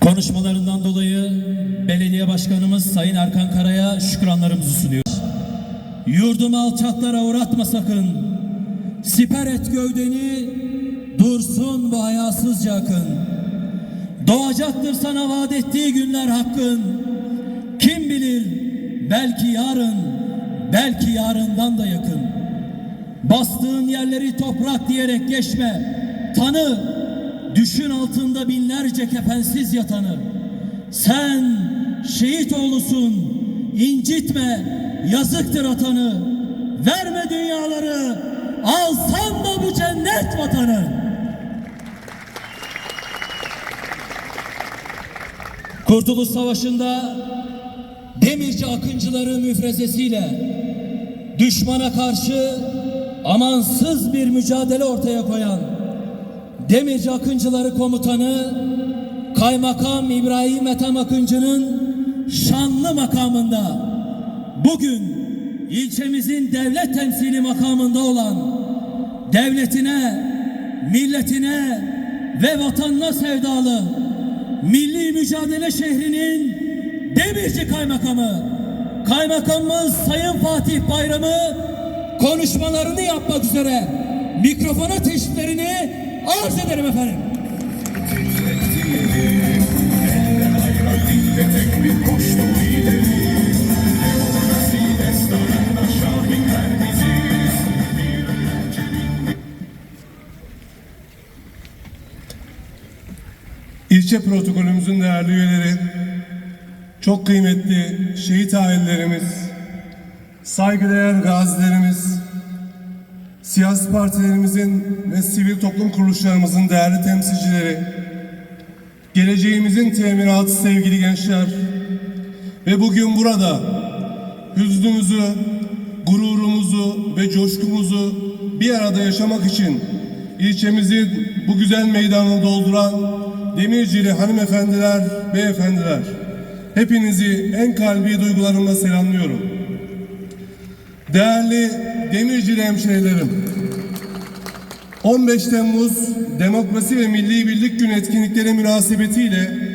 Konuşmalarından dolayı belediye başkanımız Sayın Erkan Kara'ya şükranlarımızı sunuyor. Yurdumu alçaklara uğratma sakın. Siper et gövdeni, dursun bu hayasızca akın. Doğacaktır sana vaat ettiği günler hakkın. Kim bilir belki yarın, belki yarından da yakın. Bastığın yerleri toprak diyerek geçme. Tanı, düşün altında binlerce kefensiz yatanı. Sen şehit oğlusun, incitme, yazıktır atanı. Verme dünyaları, alsan da bu cennet vatanı. Kurtuluş Savaşı'nda Demirci akıncıları müfrezesiyle düşmana karşı amansız bir mücadele ortaya koyan Demirci Akıncıları Komutanı Kaymakam İbrahim Ethem Akıncı'nın şanlı makamında bugün ilçemizin devlet temsili makamında olan devletine, milletine ve vatanına sevdalı Milli Mücadele Şehri'nin Demirci Kaymakamı Kaymakamımız Sayın Fatih Bayramı konuşmalarını yapmak üzere mikrofona teşriflerini arz ederim efendim. İlçe protokolümüzün değerli üyeleri, çok kıymetli şehit ailelerimiz, saygıdeğer gazilerimiz, siyasi partilerimizin ve sivil toplum kuruluşlarımızın değerli temsilcileri, geleceğimizin teminatı sevgili gençler ve bugün burada hüznümüzü, gururumuzu ve coşkumuzu bir arada yaşamak için ilçemizin bu güzel meydanını dolduran Demircili hanımefendiler, beyefendiler, hepinizi en kalbi duygularımla selamlıyorum. Değerli Demircili hemşehrilerim, 15 Temmuz Demokrasi ve Milli Birlik Günü etkinlikleri münasebetiyle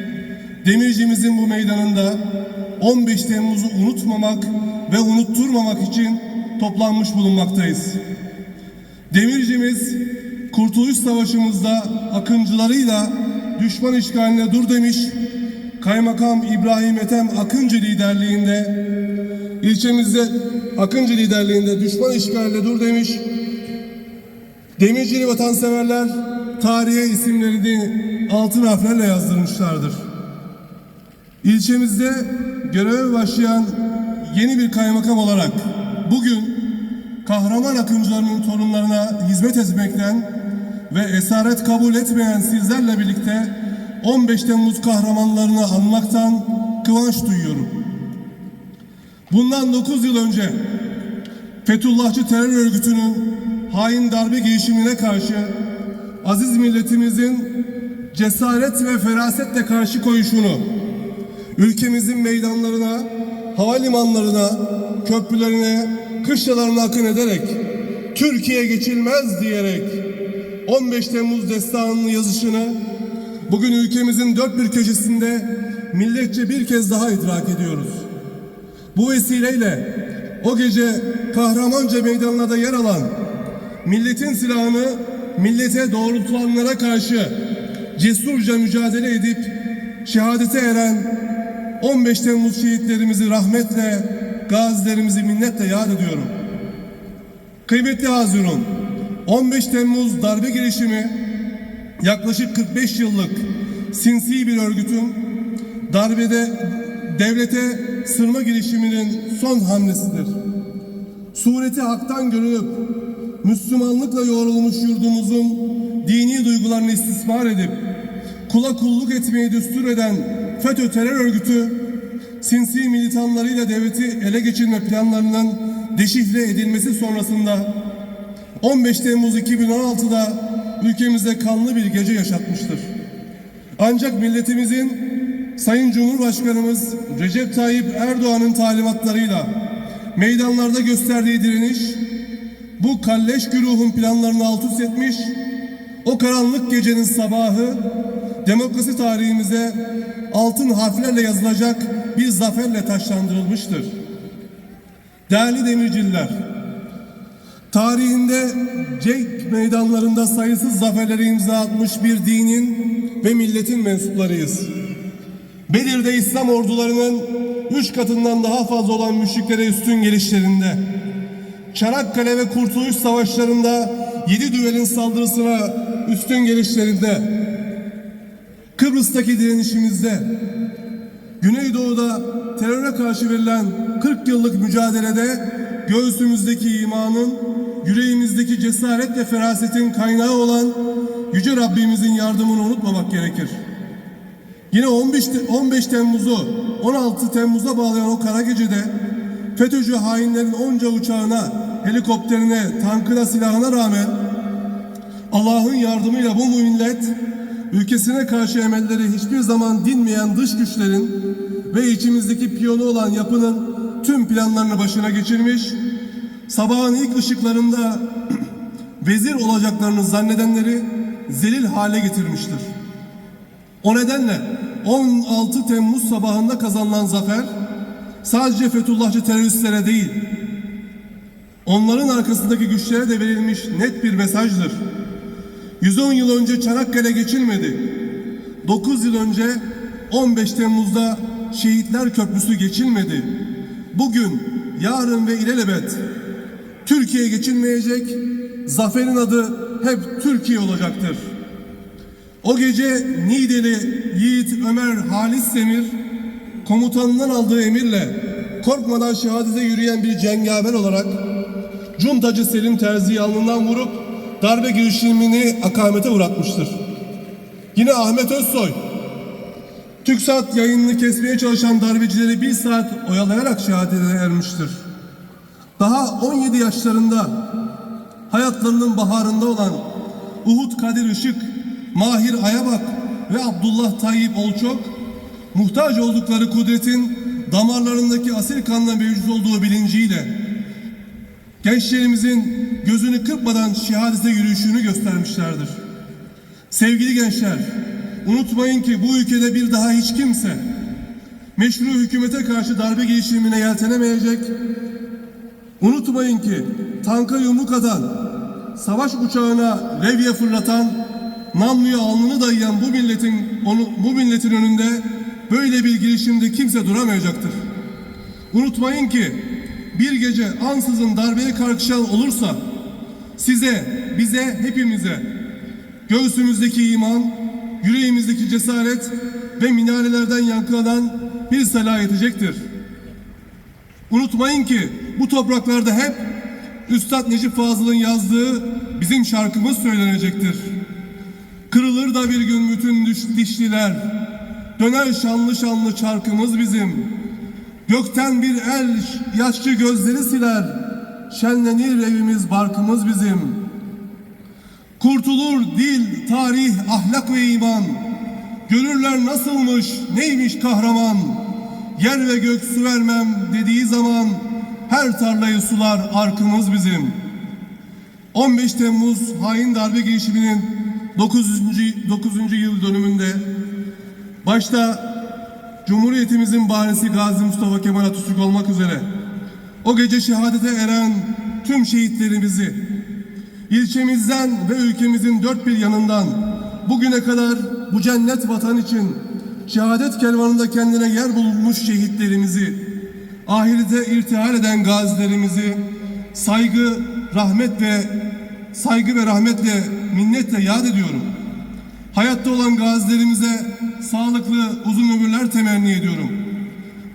Demircimizin bu meydanında 15 Temmuz'u unutmamak ve unutturmamak için toplanmış bulunmaktayız. Demircimiz Kurtuluş Savaşı'mızda akıncılarıyla düşman işgaline dur demiş, Kaymakam İbrahim Ethem Akıncı liderliğinde ilçemizde Akıncı liderliğinde düşman işgaline dur demiş, Demircili vatanseverler tarihe isimlerini altın harflerle yazdırmışlardır. İlçemizde göreve başlayan yeni bir kaymakam olarak bugün kahraman akıncılarının torunlarına hizmet etmekten ve esaret kabul etmeyen sizlerle birlikte 15 Temmuz kahramanlarını anmaktan kıvanç duyuyorum. Bundan 9 yıl önce Fethullahçı terör örgütünün hain darbe girişimine karşı aziz milletimizin cesaret ve ferasetle karşı koyuşunu ülkemizin meydanlarına, havalimanlarına, köprülerine, kışlalarına akın ederek Türkiye geçilmez diyerek 15 Temmuz destanının yazışını bugün ülkemizin dört bir köşesinde milletçe bir kez daha idrak ediyoruz. Bu vesileyle o gece kahramanca meydanlarda yer alan milletin silahını millete doğrultulanlara karşı cesurca mücadele edip şehadete eren 15 Temmuz şehitlerimizi rahmetle, gazilerimizi minnetle yad ediyorum. Kıymetli Hazirun, 15 Temmuz darbe girişimi yaklaşık 45 yıllık sinsi bir örgütün darbede devlete sırma girişiminin son hamlesidir. Sureti haktan görünüp Müslümanlıkla yoğrulmuş yurdumuzun dini duygularını istismar edip kula kulluk etmeyi düstur eden FETÖ terör örgütü sinsi militanlarıyla devleti ele geçirme planlarının deşifre edilmesi sonrasında 15 Temmuz 2016'da ülkemizde kanlı bir gece yaşatmıştır. Ancak milletimizin Sayın Cumhurbaşkanımız Recep Tayyip Erdoğan'ın talimatlarıyla meydanlarda gösterdiği direniş bu kalleş güruhun planlarını alt üst etmiş, o karanlık gecenin sabahı demokrasi tarihimize altın harflerle yazılacak bir zaferle taşlandırılmıştır. Değerli demirciller, tarihinde cenk meydanlarında sayısız zaferlere imza atmış bir dinin ve milletin mensuplarıyız. Bedir'de İslam ordularının üç katından daha fazla olan müşriklere üstün gelişlerinde, Çanakkale ve Kurtuluş Savaşları'nda yedi düvelin saldırısına üstün gelişlerinde, Kıbrıs'taki direnişimizde, Güneydoğu'da teröre karşı verilen 40 yıllık mücadelede göğsümüzdeki imanın, yüreğimizdeki cesaret ve ferasetin kaynağı olan Yüce Rabbimizin yardımını unutmamak gerekir. Yine 15, Te- 15 Temmuz'u 16 Temmuz'a bağlayan o kara gecede FETÖ'cü hainlerin onca uçağına, helikopterine, tankına, silahına rağmen Allah'ın yardımıyla bu millet ülkesine karşı emelleri hiçbir zaman dinmeyen dış güçlerin ve içimizdeki piyonu olan yapının tüm planlarını başına geçirmiş, sabahın ilk ışıklarında vezir olacaklarını zannedenleri zelil hale getirmiştir. O nedenle 16 Temmuz sabahında kazanılan zafer sadece Fethullahçı teröristlere değil, onların arkasındaki güçlere de verilmiş net bir mesajdır. 110 yıl önce Çanakkale geçilmedi. 9 yıl önce 15 Temmuz'da Şehitler Köprüsü geçilmedi. Bugün, yarın ve ilelebet Türkiye geçilmeyecek, zaferin adı hep Türkiye olacaktır. O gece Niğdeli Yiğit Ömer Halis Demir komutanından aldığı emirle korkmadan şehadete yürüyen bir cengaver olarak Cuntacı Selim Terzi'yi alnından vurup darbe girişimini akamete uğratmıştır. Yine Ahmet Özsoy TürkSat yayınını kesmeye çalışan darbecileri bir saat oyalayarak şehadete ermiştir. Daha 17 yaşlarında hayatlarının baharında olan Uhud Kadir Işık, Mahir Ayabak ve Abdullah Tayyip Olçok muhtaç oldukları kudretin damarlarındaki asil kanla mevcut olduğu bilinciyle gençlerimizin gözünü kırpmadan şehadete yürüyüşünü göstermişlerdir. Sevgili gençler, unutmayın ki bu ülkede bir daha hiç kimse meşru hükümete karşı darbe girişimine yeltenemeyecek, Unutmayın ki tanka yumruk atan, savaş uçağına levye fırlatan, namluya alnını dayayan bu milletin onu, bu milletin önünde böyle bir girişimde kimse duramayacaktır. Unutmayın ki bir gece ansızın darbeye kalkışan olursa size, bize, hepimize göğsümüzdeki iman, yüreğimizdeki cesaret ve minarelerden yankılanan bir sala yetecektir. Unutmayın ki bu topraklarda hep Üstad Necip Fazıl'ın yazdığı bizim şarkımız söylenecektir. Kırılır da bir gün bütün dişliler, döner şanlı şanlı çarkımız bizim. Gökten bir el yaşlı gözleri siler, şenlenir evimiz barkımız bizim. Kurtulur dil, tarih, ahlak ve iman. Görürler nasılmış, neymiş kahraman. Yer ve gök su vermem dediği zaman her tarlayı sular arkımız bizim. 15 Temmuz hain darbe girişiminin 9. 9. yıl dönümünde başta Cumhuriyetimizin bahanesi Gazi Mustafa Kemal Atatürk olmak üzere o gece şehadete eren tüm şehitlerimizi ilçemizden ve ülkemizin dört bir yanından bugüne kadar bu cennet vatan için şehadet kervanında kendine yer bulmuş şehitlerimizi, ahirete irtihal eden gazilerimizi saygı, rahmet ve saygı ve rahmetle, minnetle yad ediyorum. Hayatta olan gazilerimize sağlıklı uzun ömürler temenni ediyorum.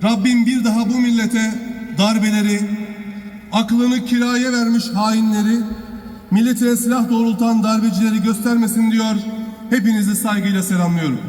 Rabbim bir daha bu millete darbeleri, aklını kiraya vermiş hainleri, milletine silah doğrultan darbecileri göstermesin diyor. Hepinizi saygıyla selamlıyorum.